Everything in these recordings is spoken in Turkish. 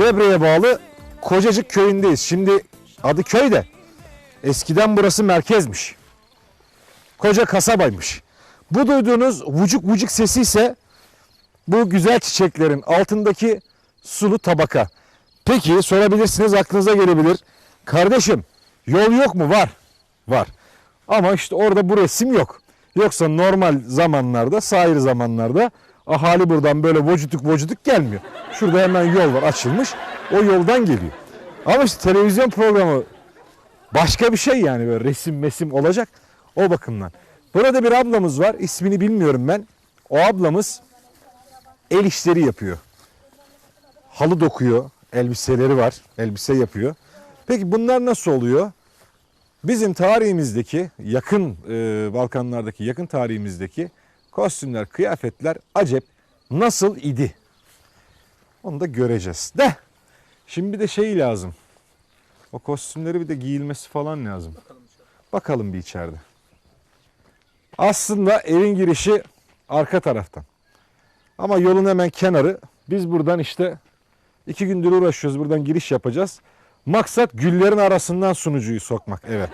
Debre'ye bağlı Kocacık köyündeyiz. Şimdi adı köy de eskiden burası merkezmiş. Koca kasabaymış. Bu duyduğunuz vucuk vucuk sesi ise bu güzel çiçeklerin altındaki sulu tabaka. Peki sorabilirsiniz aklınıza gelebilir. Kardeşim yol yok mu? Var. Var. Ama işte orada bu resim yok. Yoksa normal zamanlarda, sair zamanlarda ahali buradan böyle vocutuk vocutuk gelmiyor. Şurada hemen yol var açılmış. O yoldan geliyor. Ama işte televizyon programı başka bir şey yani böyle resim mesim olacak o bakımdan. Burada bir ablamız var. ismini bilmiyorum ben. O ablamız el işleri yapıyor. Halı dokuyor. Elbiseleri var. Elbise yapıyor. Peki bunlar nasıl oluyor? Bizim tarihimizdeki yakın e, Balkanlardaki yakın tarihimizdeki kostümler, kıyafetler acep nasıl idi? Onu da göreceğiz. De. Şimdi bir de şey lazım. O kostümleri bir de giyilmesi falan lazım. Bakalım bir içeride. Aslında evin girişi arka taraftan. Ama yolun hemen kenarı. Biz buradan işte iki gündür uğraşıyoruz. Buradan giriş yapacağız. Maksat güllerin arasından sunucuyu sokmak eve.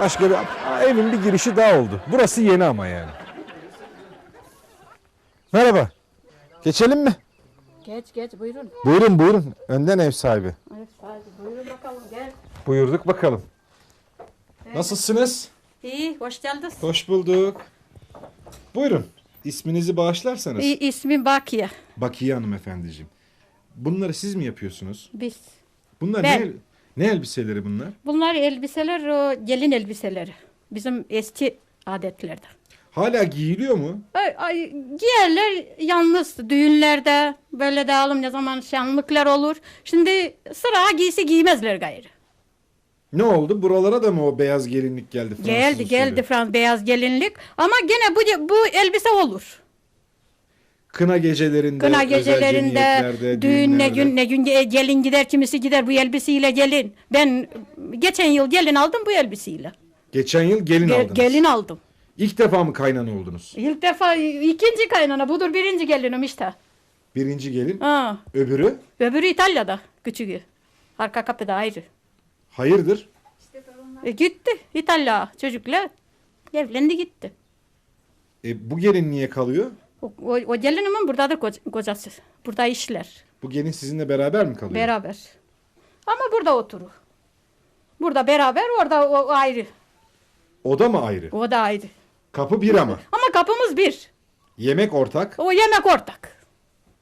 Başka bir evin bir girişi daha oldu. Burası yeni ama yani. Merhaba. Geçelim mi? Geç geç buyurun. Buyurun buyurun. Önden ev sahibi. Evet hadi buyurun bakalım gel. Buyurduk bakalım. Nasılsınız? İyi hoş geldiniz. Hoş bulduk. Buyurun. İsminizi bağışlarsanız. İ- ismim Bakiye. Bakiye Hanım efendiciğim. Bunları siz mi yapıyorsunuz? Biz. Bunlar Ben. ne, el- ne elbiseleri bunlar? Bunlar elbiseler o gelin elbiseleri. Bizim eski adetlerden. Hala giyiliyor mu? Ay, ay, giyerler yalnız düğünlerde böyle dağılım ne zaman şenlikler olur. Şimdi sıra giysi giymezler gayrı. Ne oldu? Buralara da mı o beyaz gelinlik geldi? Fransız Geldi usulü? geldi Fransız beyaz gelinlik ama gene bu bu elbise olur. Kına gecelerinde, Kına gecelerinde, düğün ne gün ne gün ge- gelin gider kimisi gider bu elbiseyle gelin. Ben geçen yıl gelin aldım bu elbiseyle. Geçen yıl gelin Ge- aldınız. gelin aldım. İlk defa mı kaynana oldunuz? İlk defa ikinci kaynana budur birinci gelinim işte. Birinci gelin. Ha. Öbürü? Öbürü İtalya'da küçüğü. Arka kapıda ayrı. Hayırdır? E, gitti İtalya çocukla evlendi gitti. E, bu gelin niye kalıyor? O, o, o gelinimin buradadır koc- kocası. Burada işler. Bu gelin sizinle beraber mi kalıyor? Beraber. Ama burada oturur. Burada beraber orada o, o ayrı. o da mı ayrı? O da ayrı. Kapı bir ama. Ama kapımız bir. Yemek ortak, O yemek ortak.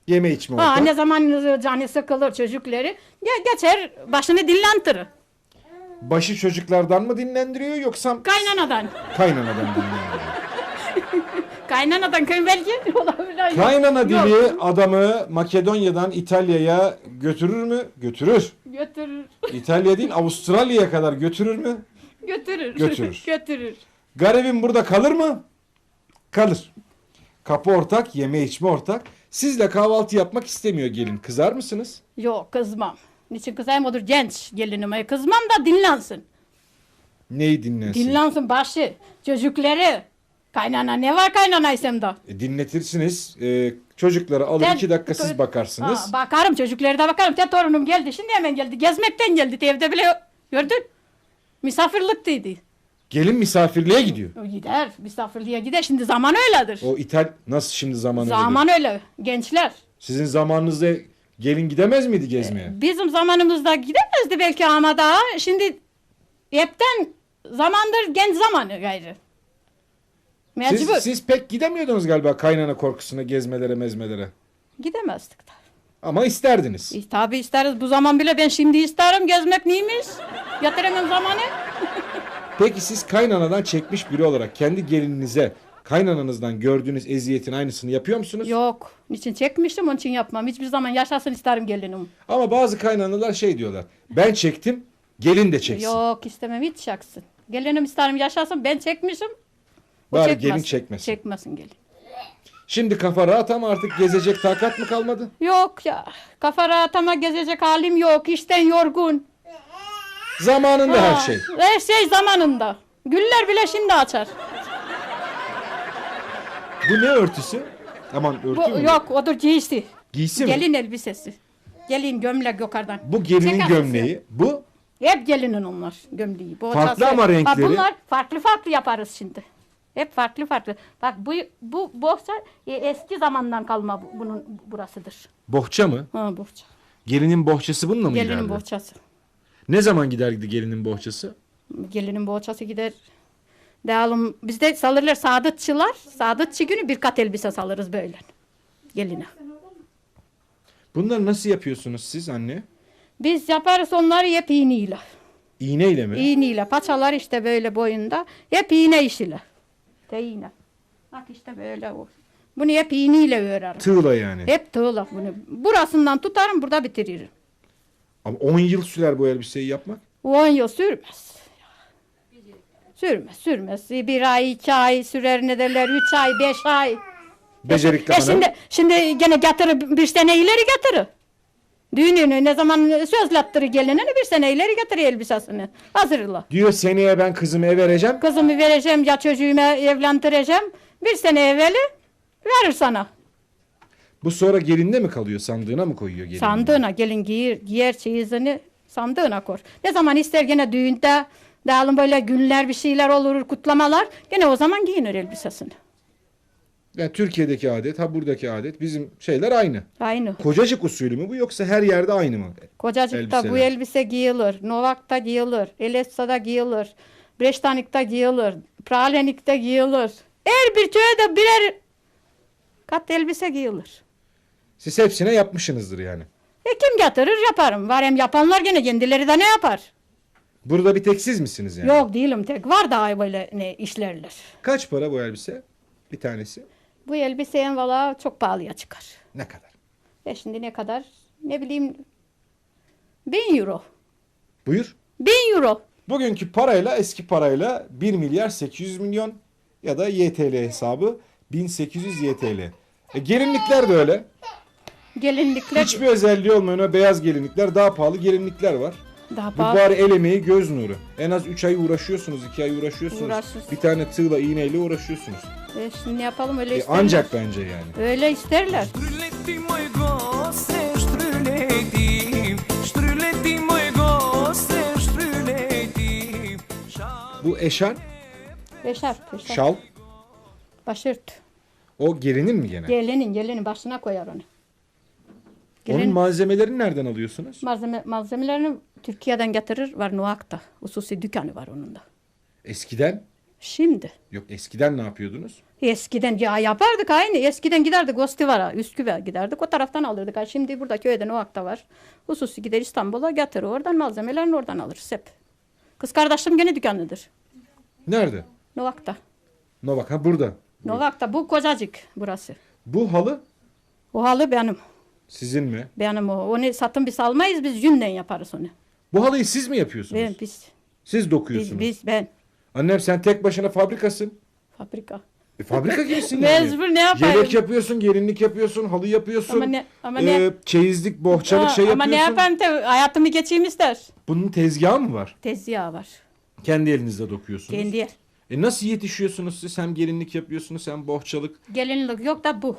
yeme içme Ha, ortak. ne zaman canı sıkılır çocukları ge- geçer başını dinlendirir. Başı çocuklardan mı dinlendiriyor yoksa Kaynanadan. kaynanadan dinlendiriyor? Kaynanadan köy belki olabilir. Kaynana Yok. dili adamı Makedonya'dan İtalya'ya götürür mü? Götürür. Götürür. İtalya değil Avustralya'ya kadar götürür mü? Götürür. Götürür. Götürür. Garibim burada kalır mı? Kalır. Kapı ortak, yeme içme ortak. Sizle kahvaltı yapmak istemiyor gelin. Kızar mısınız? Yok kızmam. Niçin kızayım odur genç gelinime. Kızmam da dinlensin. Neyi dinlensin? Dinlensin başı. Çocukları. Kaynana ne var kaynana isemde? E, dinletirsiniz. E, çocukları alır Ben- iki dakika siz bakarsınız. Ha, bakarım çocuklara da bakarım. Te torunum geldi. Şimdi hemen geldi. Gezmekten geldi. Evde bile gördün. Misafirlikteydi. Gelin misafirliğe gidiyor. O gider. Misafirliğe gider. Şimdi zaman öyledir. O İtal nasıl şimdi zamanı Zaman öyle. Gençler. Sizin zamanınızda gelin gidemez miydi gezmeye? Bizim zamanımızda gidemezdi belki ama daha. Şimdi hepten zamandır genç zamanı gayrı. Mecbur. Siz, siz pek gidemiyordunuz galiba kaynana korkusuna gezmelere mezmelere. Gidemezdik da. Ama isterdiniz. E, tabii isteriz. Bu zaman bile ben şimdi isterim gezmek neymiş? Yatıramam zamanı. Peki siz kaynanadan çekmiş biri olarak kendi gelininize kaynananızdan gördüğünüz eziyetin aynısını yapıyor musunuz? Yok. Niçin çekmiştim onun için yapmam. Hiçbir zaman yaşasın isterim gelinim. Ama bazı kaynanalar şey diyorlar. Ben çektim, gelin de çeksin. Yok istemem hiç çaksın. Gelinim isterim yaşasın ben çekmişim. O Bari çekmez. gelin çekmesin. Çekmesin gelin. Şimdi kafa rahat ama artık gezecek takat mı kalmadı? Yok ya. Kafa rahatama gezecek halim yok. İşten yorgun. Zamanında her Ha, şey. Her şey zamanında. Güller bile şimdi açar. Bu ne örtüsü? Aman örtü Bu, mü? yok odur giysi. Giysi mi? Gelin elbisesi. Gelin gömlek yukarıdan. Bu gelinin Çek gömleği. Bu Hep gelinin onlar gömleği. Bohçası. Farklı ama renkleri. Ha, bunlar farklı farklı yaparız şimdi. Hep farklı farklı. Bak bu bu bohça e, eski zamandan kalma bu- bunun burasıdır. bohça mı? Ha bohça. Gelinin bohçası bununla mı Gelinin giderdi? bohçası. Ne zaman giderdi gelinin bohçası? Gelinin bohçası gider. Dağılım bizde salırlar saadatçılar. Saadatçı günü bir kat elbise salırız böyle. Geline. Bunları nasıl yapıyorsunuz siz anne? Biz yaparız onları hep iğneyle. İğneyle mi? İğneyle. Paçalar işte böyle boyunda. Hep iğne işiyle. De iğne. Bak işte böyle o. Bunu hep iğneyle örerim. Tığla yani. Hep tığla bunu. Burasından tutarım burada bitiririm. Ama 10 yıl sürer bu elbiseyi yapmak. 10 yıl sürmez. Sürmez sürmez. Bir ay, iki ay sürer ne derler, üç ay, beş ay. Becerikli E hanım. şimdi, şimdi gene getirir bir sene ileri getirir. Düğününü ne zaman sözlettiri gelinini bir sene ileri getirir elbisesini. Hazırla. Diyor seneye ben kızımı eve vereceğim. Kızımı vereceğim ya çocuğumu evlendireceğim. Bir sene evveli verir sana. Bu sonra gelinde mi kalıyor? Sandığına mı koyuyor gelin? Sandığına gelin giyer, giyer çeyizini sandığına kor. Ne zaman ister gene düğünde dağılın böyle günler bir şeyler olur kutlamalar gene o zaman giyinir elbisesini. Yani Türkiye'deki adet, ha buradaki adet bizim şeyler aynı. Aynı. Kocacık usulü mü bu yoksa her yerde aynı mı? Kocacıkta bu elbise giyilir. Novak'ta giyilir. Elessa'da giyilir. Breştanik'ta giyilir. Pralenik'te giyilir. Her bir köyde birer kat elbise giyilir. Siz hepsine yapmışsınızdır yani. E kim getirir yaparım. Var hem yapanlar gene kendileri de ne yapar? Burada bir tek siz misiniz yani? Yok değilim tek. Var daha böyle ne işlerler. Kaç para bu elbise? Bir tanesi. Bu elbiseyen valla çok pahalıya çıkar. Ne kadar? E şimdi ne kadar? Ne bileyim. Bin euro. Buyur. Bin euro. Bugünkü parayla eski parayla 1 milyar 800 milyon ya da YTL hesabı 1800 YTL. E, gelinlikler de öyle. Gelinlikler Hiçbir özelliği olmayan o beyaz gelinlikler daha pahalı gelinlikler var. daha Bu pahalı. bari el emeği göz nuru. En az 3 ay uğraşıyorsunuz, 2 ay uğraşıyorsunuz. Uğraşıyoruz. Bir tane tığla iğneyle uğraşıyorsunuz. E şimdi ne yapalım öyle E, isterler. ancak bence yani. Öyle isterler. Bu eşan, Eşarp, eşarp. şal, Başört. o gelinin mi gene? Gelinin, gelinin başına koyar onu. Onun Gelin malzemelerini nereden alıyorsunuz? malzeme, malzemelerini Türkiye'den getirir. Var Nuak'ta. Hususi dükkanı var onun da. Eskiden? Şimdi. Yok eskiden ne yapıyordunuz? Eskiden ya yapardık aynı. Eskiden giderdik Ostivara, Üsküp'e giderdik. O taraftan alırdık. Ha, Şimdi burada köyde Nuak'ta var. Hususi gider İstanbul'a getirir. Oradan malzemelerini oradan alırız hep. Kız kardeşim gene dükkanıdır. Nerede? Novak'ta. Novak ha burada. Novak'ta bu kocacık burası. Bu halı O halı benim. Sizin mi? Benim o. Onu satın biz almayız. Biz yünden yaparız onu. Bu halıyı siz mi yapıyorsunuz? Ben, biz, Siz dokuyorsunuz. biz, biz, ben. Annem sen tek başına fabrikasın. Fabrika. E, fabrika gibisin yani. Mecbur ne yapayım? Yelek yapıyorsun, gelinlik yapıyorsun, halı yapıyorsun. Ama ne- ama e, ne- Çeyizlik, bohçalık Ha, şey ama ne yapıyorsun. yapayım te hayatımı geçeyim ister. Bunun tezgahı mı var? Tezgah var. Kendi elinizde dokuyorsunuz. Kendi. E nasıl yetişiyorsunuz siz? Hem gelinlik yapıyorsunuz hem bohçalık. Gelinlik yok da bu.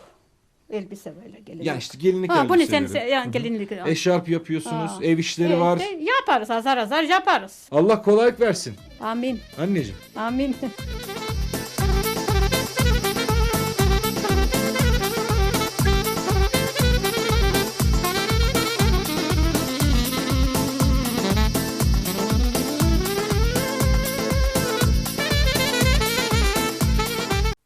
Elbise böyle gelinlik. Ya işte gelinlik ha, bunu sen, elbiseleri. sen yani gelinlik. al. Eşarp yapıyorsunuz, Ha. ev işleri E, var. işte yaparız azar azar yaparız. Allah kolaylık versin. Amin. Anneciğim. Amin.